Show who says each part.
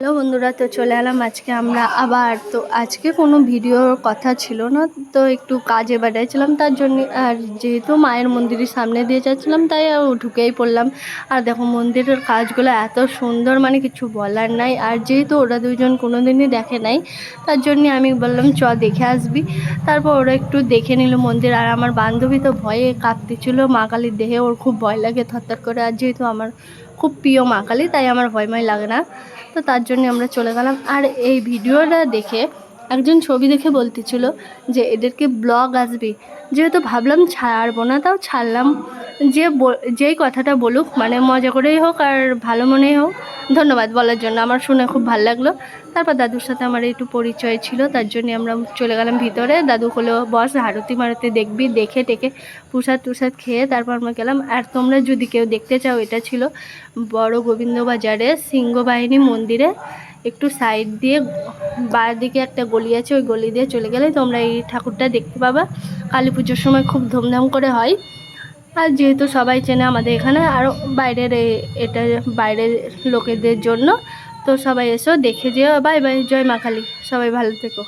Speaker 1: Hello বন্ধুরা, তো চলে এলাম আজকে আমরা আবার। তো আজকে কোনো ভিডিওর কথা ছিল না, তো একটু কাজে বেড়াইছিলাম তার জন্য আর যেহেতু মায়ের মন্দিরের সামনে দিয়ে যাচ্ছিলাম, তাই ঢুকেই পড়লাম। আর দেখো মন্দিরের কাজগুলো এত সুন্দর মানে কিছু বলার নাই। আর যেহেতু ওরা দুজন কোনো দিনই দেখে নাই, তার জন্যে আমি বললাম, চ, দেখে আসবি। তারপর ওরা একটু দেখে নিল মন্দির, আর আমার বান্ধবী তো ভয়ে কাঁপতেছিল, মা কালীর দেহে ওর খুব ভয় লাগে থরথর করে। আর যেহেতু আমার খুব প্রিয় মা কালী তাই আমার ভয় ভয় লাগে না। তো তার জন্য আমরা চলে গেলাম। আর এই ভিডিওটা দেখে একজন ছবি দেখে বলতেছিল যে এদেরকে ব্লগ আসবে। যেহেতু ভাবলাম ছাড়বো না, তাও ছাড়লাম। যে যেই কথাটা বলুক মানে মজা করেই হোক আর ভালো মনেই হোক, ধন্যবাদ বলার জন্য। আমার শুনে খুব ভালো লাগল। তারপর দাদুর সাথে আমার একটু পরিচয় ছিল, তার জন্য আমরা চলে গেলাম ভিতরে। দাদু হলো বস, হারতি মারতি দেখবি, দেখে টেকে প্রসাদ টুসাদ খেয়ে তারপর আমরা গেলাম। আর তোমরা যদি কেউ দেখতে চাও, এটা ছিল বড় গোবিন্দ বাজারে সিংহবাহিনী মন্দিরে। একটু সাইড দিয়ে বার দিকে একটা গলি আছে, ওই গলি দিয়ে চলে গেলে তোমরা এই ঠাকুরটা দেখতে পাবা। কালী পুজোর সময় খুব ধুমধাম করে হয়। আর যেহেতু সবাই চেনে আমাদের এখানে আরও বাইরের এটা বাইরের লোকেদের জন্য, তো সবাই এসো, দেখে যেও, বাই বাই, জয় মা কালী, সবাই ভালো থেকো।